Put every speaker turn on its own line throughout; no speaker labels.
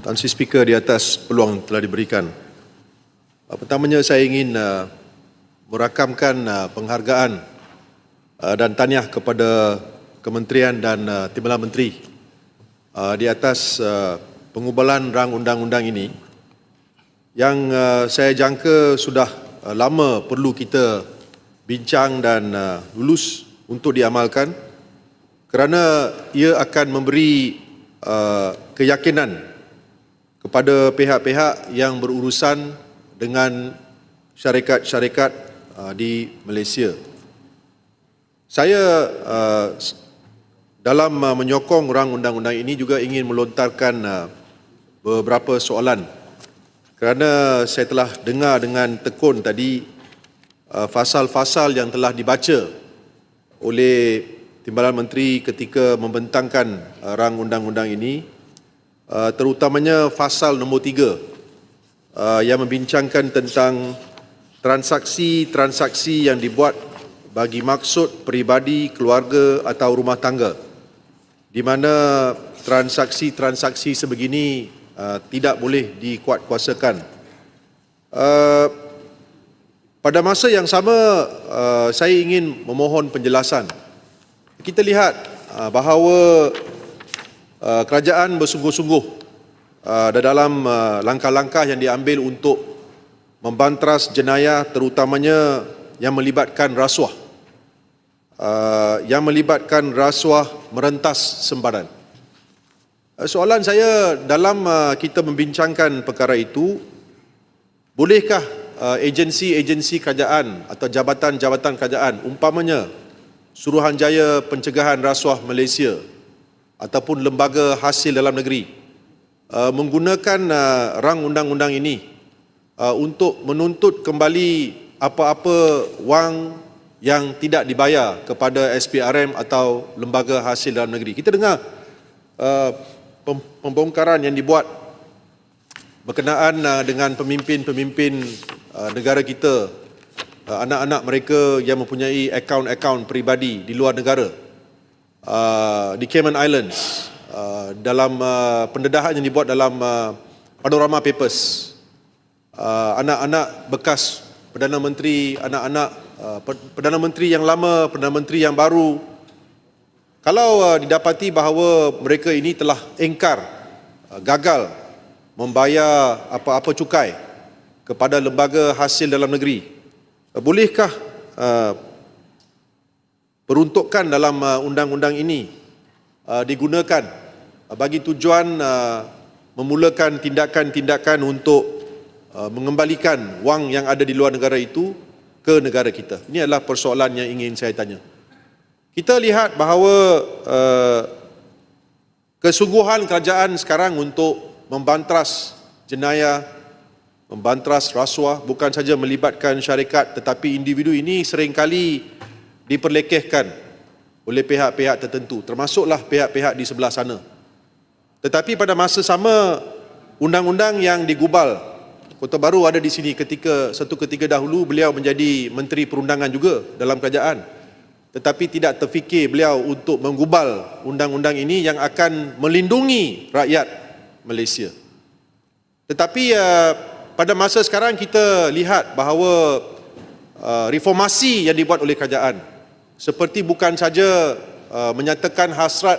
Tan Sri Speaker di atas peluang telah diberikan. Uh, Pertamanya saya ingin uh, merakamkan uh, penghargaan uh, dan tahniah kepada Kementerian dan uh, Timbalan Menteri uh, di atas uh, pengubalan rang undang-undang ini yang uh, saya jangka sudah uh, lama perlu kita bincang dan uh, lulus untuk diamalkan kerana ia akan memberi uh, keyakinan kepada pihak-pihak yang berurusan dengan syarikat-syarikat uh, di Malaysia. Saya uh, dalam uh, menyokong rang undang-undang ini juga ingin melontarkan beberapa soalan kerana saya telah dengar dengan tekun tadi fasal-fasal yang telah dibaca oleh Timbalan Menteri ketika membentangkan rang undang-undang ini uh, terutamanya fasal nombor tiga uh, yang membincangkan tentang transaksi-transaksi yang dibuat bagi maksud peribadi, keluarga atau rumah tangga di mana transaksi-transaksi sebegini uh, tidak boleh dikuatkuasakan. Pada masa yang sama saya ingin memohon penjelasan. Kita lihat bahawa kerajaan bersungguh-sungguh uh, dalam uh, langkah-langkah yang diambil untuk membantras jenayah terutamanya yang melibatkan rasuah. Yang melibatkan rasuah merentas sempadan. Uh, soalan saya dalam kita membincangkan perkara itu bolehkah agensi-agensi kerajaan atau jabatan-jabatan kerajaan umpamanya Suruhanjaya Pencegahan Rasuah Malaysia ataupun lembaga hasil dalam negeri uh, menggunakan uh, rang undang-undang ini uh, untuk menuntut kembali apa-apa wang yang tidak dibayar kepada SPRM atau lembaga hasil dalam negeri. Kita dengar pem- pembongkaran yang dibuat berkenaan dengan pemimpin-pemimpin negara kita, anak-anak mereka yang mempunyai akaun-akaun peribadi di luar negara, uh, di Cayman Islands, uh, dalam uh, pendedahan yang dibuat dalam uh, Panorama Papers, uh, anak-anak bekas Perdana Menteri, anak-anak uh, Per- Perdana Menteri yang lama, Perdana Menteri yang baru, kalau uh, didapati bahawa mereka ini telah engkar, uh, gagal membayar apa-apa cukai kepada lembaga hasil dalam negeri, uh, bolehkah uh, peruntukan dalam uh, undang-undang ini uh, digunakan uh, bagi tujuan memulakan tindakan-tindakan untuk mengembalikan wang yang ada di luar negara itu ke negara kita. Ini adalah persoalan yang ingin saya tanya. Kita lihat bahawa uh, kesungguhan kerajaan sekarang untuk membantras jenayah, membantras rasuah bukan saja melibatkan syarikat tetapi individu ini seringkali diperlekehkan oleh pihak-pihak tertentu termasuklah pihak-pihak di sebelah sana. Tetapi pada masa sama undang-undang yang digubal Kota Baru ada di sini ketika satu ketika dahulu beliau menjadi menteri perundangan juga dalam kerajaan. Tetapi tidak terfikir beliau untuk menggubal undang-undang ini yang akan melindungi rakyat Malaysia. Tetapi uh, pada masa sekarang kita lihat bahawa uh, reformasi yang dibuat oleh kerajaan seperti bukan saja uh, menyatakan hasrat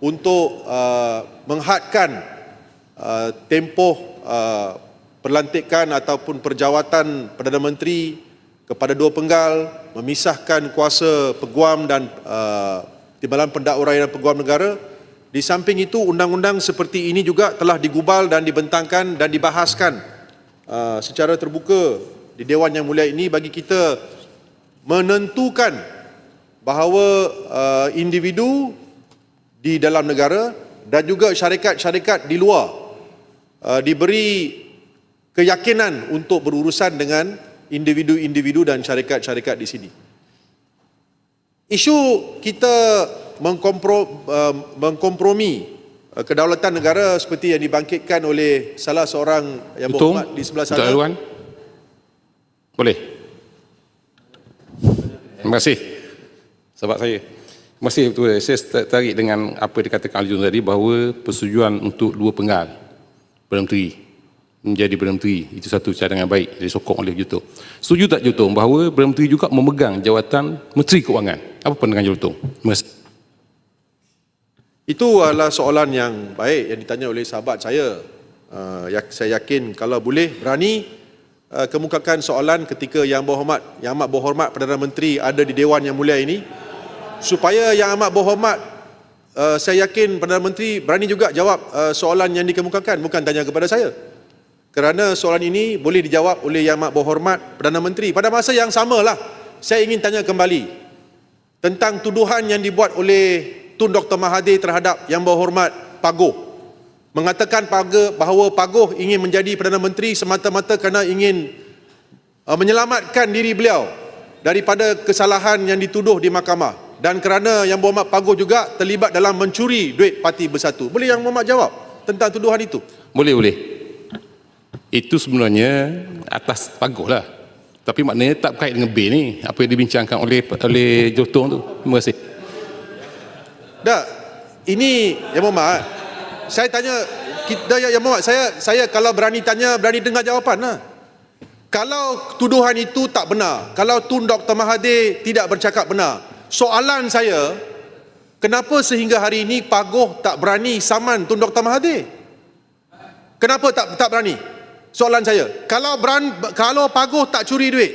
untuk uh, menghadkan uh, tempoh uh, perlantikan ataupun perjawatan Perdana Menteri kepada dua penggal, memisahkan kuasa peguam dan uh, Timbalan Pendakwa dan Peguam Negara. Di samping itu, undang-undang seperti ini juga telah digubal dan dibentangkan dan dibahaskan uh, secara terbuka di Dewan Yang Mulia ini bagi kita menentukan bahawa uh, individu di dalam negara dan juga syarikat-syarikat di luar uh, diberi keyakinan untuk berurusan dengan individu-individu dan syarikat-syarikat di sini. Isu kita mengkompro, uh, mengkompromi uh, kedaulatan negara seperti yang dibangkitkan oleh salah seorang yang
Tutung,
berhormat di sebelah sana.
Aluan. Boleh. Terima kasih. Sahabat saya. Kasih betul. Saya tertarik dengan apa yang dikatakan Alijun tadi bahawa persetujuan untuk dua penggal Perdana Menteri menjadi Perdana Menteri itu satu cadangan baik disokong oleh Jutong. Setuju tak Jutong bahawa Perdana Menteri juga memegang jawatan Menteri Keuangan? Apa pandangan Jutong?
Itu adalah soalan yang baik yang ditanya oleh sahabat saya. Uh, ya, saya yakin kalau boleh berani uh, kemukakan soalan ketika Yang Berhormat Yang Amat Berhormat Perdana Menteri ada di Dewan Yang Mulia ini supaya Yang Amat Berhormat uh, saya yakin Perdana Menteri berani juga jawab uh, soalan yang dikemukakan bukan tanya kepada saya. Kerana soalan ini boleh dijawab oleh Yang Amat Berhormat Perdana Menteri. Pada masa yang samalah saya ingin tanya kembali tentang tuduhan yang dibuat oleh Tun Dr. Mahathir terhadap Yang Berhormat Pagoh. Mengatakan bahawa Pagoh ingin menjadi Perdana Menteri semata-mata kerana ingin uh, menyelamatkan diri beliau daripada kesalahan yang dituduh di mahkamah dan kerana Yang Berhormat Pagoh juga terlibat dalam mencuri duit Parti Bersatu. Boleh Yang Berhormat jawab tentang tuduhan itu?
Boleh, boleh. Itu sebenarnya atas pagoh lah. Tapi maknanya tak berkait dengan B ni. Apa yang dibincangkan oleh oleh Jotong tu. Terima kasih.
Tak. Ini Yang Berhormat. Saya tanya kita Yang Berhormat, saya saya kalau berani tanya berani dengar jawapan lah. Kalau tuduhan itu tak benar, kalau Tun Dr. Mahathir tidak bercakap benar, soalan saya, kenapa sehingga hari ini Pagoh tak berani saman Tun Dr. Mahathir? Kenapa tak tak berani? Soalan saya, kalau beran, kalau Pagoh tak curi duit,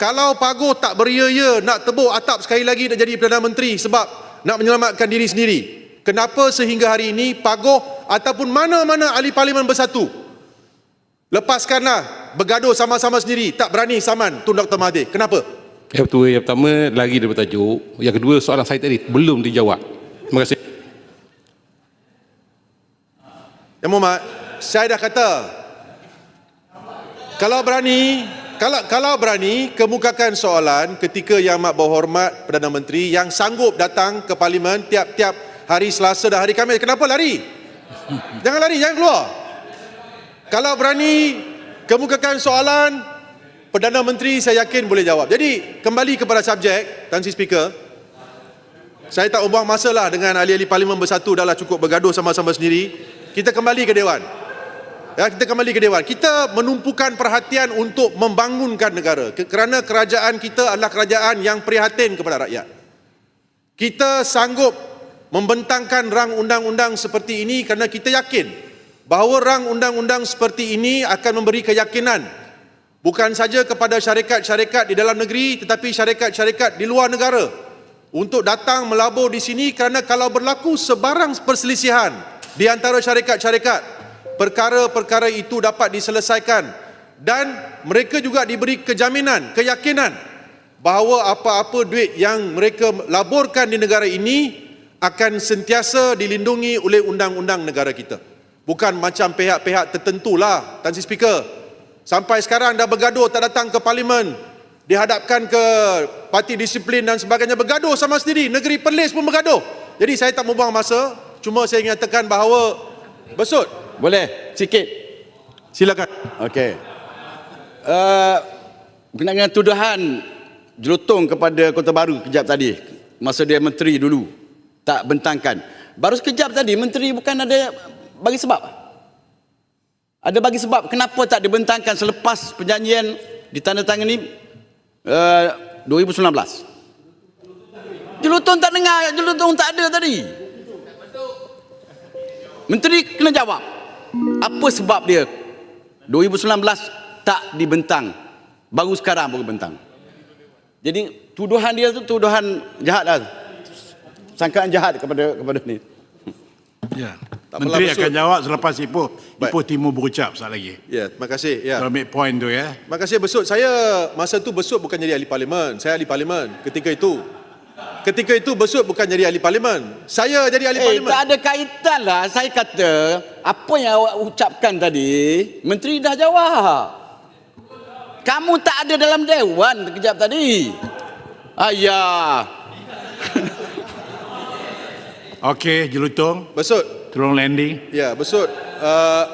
kalau Pagoh tak beria-ia nak tebuk atap sekali lagi nak jadi Perdana Menteri sebab nak menyelamatkan diri sendiri, kenapa sehingga hari ini Pagoh ataupun mana-mana ahli parlimen bersatu lepaskanlah bergaduh sama-sama sendiri tak berani saman Tun Dr. Mahathir kenapa
Yang pertama, yang pertama lagi daripada tajuk. Yang kedua soalan saya tadi belum dijawab. Terima kasih.
Yang Muhammad saya dah kata kalau berani kalau kalau berani kemukakan soalan ketika Yang Amat Berhormat Perdana Menteri yang sanggup datang ke parlimen tiap-tiap hari Selasa dan hari Khamis kenapa lari jangan lari jangan keluar kalau berani kemukakan soalan Perdana Menteri saya yakin boleh jawab. Jadi kembali kepada subjek Tan Sri Speaker. Saya tak buang masa lah dengan ahli-ahli parlimen bersatu dah lah cukup bergaduh sama-sama sendiri. Kita kembali ke Dewan. Ya, kita kembali ke Dewan. Kita menumpukan perhatian untuk membangunkan negara. Ke- Kerana kerajaan kita adalah kerajaan yang prihatin kepada rakyat. Kita sanggup membentangkan rang undang-undang seperti ini kerana kita yakin bahawa rang undang-undang seperti ini akan memberi keyakinan bukan saja kepada syarikat-syarikat di dalam negeri tetapi syarikat-syarikat di luar negara untuk datang melabur di sini kerana kalau berlaku sebarang perselisihan di antara syarikat-syarikat perkara-perkara itu dapat diselesaikan dan mereka juga diberi kejaminan, keyakinan bahawa apa-apa duit yang mereka laburkan di negara ini akan sentiasa dilindungi oleh undang-undang negara kita. Bukan macam pihak-pihak tertentu lah, Tan Sri Speaker. Sampai sekarang dah bergaduh tak datang ke parlimen. Dihadapkan ke parti disiplin dan sebagainya. Bergaduh sama sendiri. Negeri Perlis pun bergaduh. Jadi saya tak mau buang masa. Cuma saya ingin katakan bahawa besut.
Boleh sikit.
Silakan.
Okey. Uh, berkenaan dengan tuduhan jelutong kepada Kota Baru kejap tadi masa dia menteri dulu tak bentangkan. Baru sekejap tadi menteri bukan ada bagi sebab. Ada bagi sebab kenapa tak dibentangkan selepas perjanjian ditandatangani uh, 2019. Jelutong tak dengar, jelutong tak ada tadi. Menteri kena jawab. Apa sebab dia 2019 tak dibentang. Baru sekarang baru bentang. Jadi tuduhan dia tu tuduhan jahat lah. Sangkaan jahat kepada kepada ni.
Ya.
Tak
Menteri
apalah,
akan jawab selepas Ipoh.
Baik.
Ipoh Timur berucap sekali lagi.
Ya, terima kasih. Ya.
Kalau ambil point tu ya.
Terima kasih Besut. Saya masa tu Besut bukan jadi ahli parlimen. Saya ahli parlimen ketika itu. Ketika itu Besut bukan jadi ahli parlimen. Saya jadi ahli
Eh,
parlimen.
tak ada kaitan lah. Saya kata, apa yang awak ucapkan tadi, Menteri dah jawab. Kamu tak ada dalam dewan kejap tadi. Ayah.
Okey, Jelutong.
Besut.
Tolong landing.
Ya, Besut. Uh,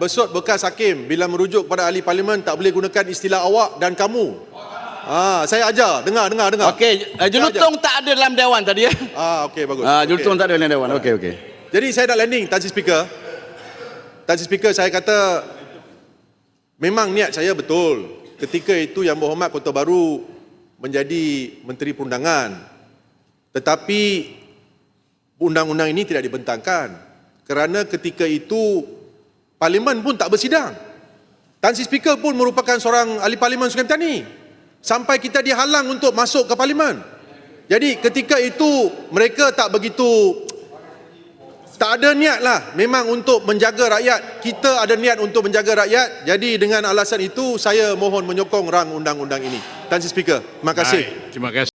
Besut bekas hakim bila merujuk pada ahli parlimen tak boleh gunakan istilah awak dan kamu. Ah, saya ajar. Dengar, dengar, dengar.
Okey, uh, jelutong tak ada dalam dewan tadi ya.
Ah, okey bagus.
Ah, jelutong
Okey.
tak ada dalam dewan. Okey, okey.
Jadi saya nak landing Tan Sri Speaker. Tan Sri Speaker, saya kata memang niat saya betul. Ketika itu Yang Berhormat Kota Baru menjadi Menteri Perundangan. Tetapi undang-undang ini tidak dibentangkan. Kerana ketika itu Parlimen pun tak bersidang. Tan Sri Speaker pun merupakan seorang ahli Parlimen Sungai Petani. Sampai kita dihalang untuk masuk ke Parlimen. Jadi ketika itu mereka tak begitu tak ada niat lah memang untuk menjaga rakyat. Kita ada niat untuk menjaga rakyat. Jadi dengan alasan itu saya mohon menyokong rang undang-undang ini. Tan Sri Speaker, terima kasih.
Baik, terima kasih.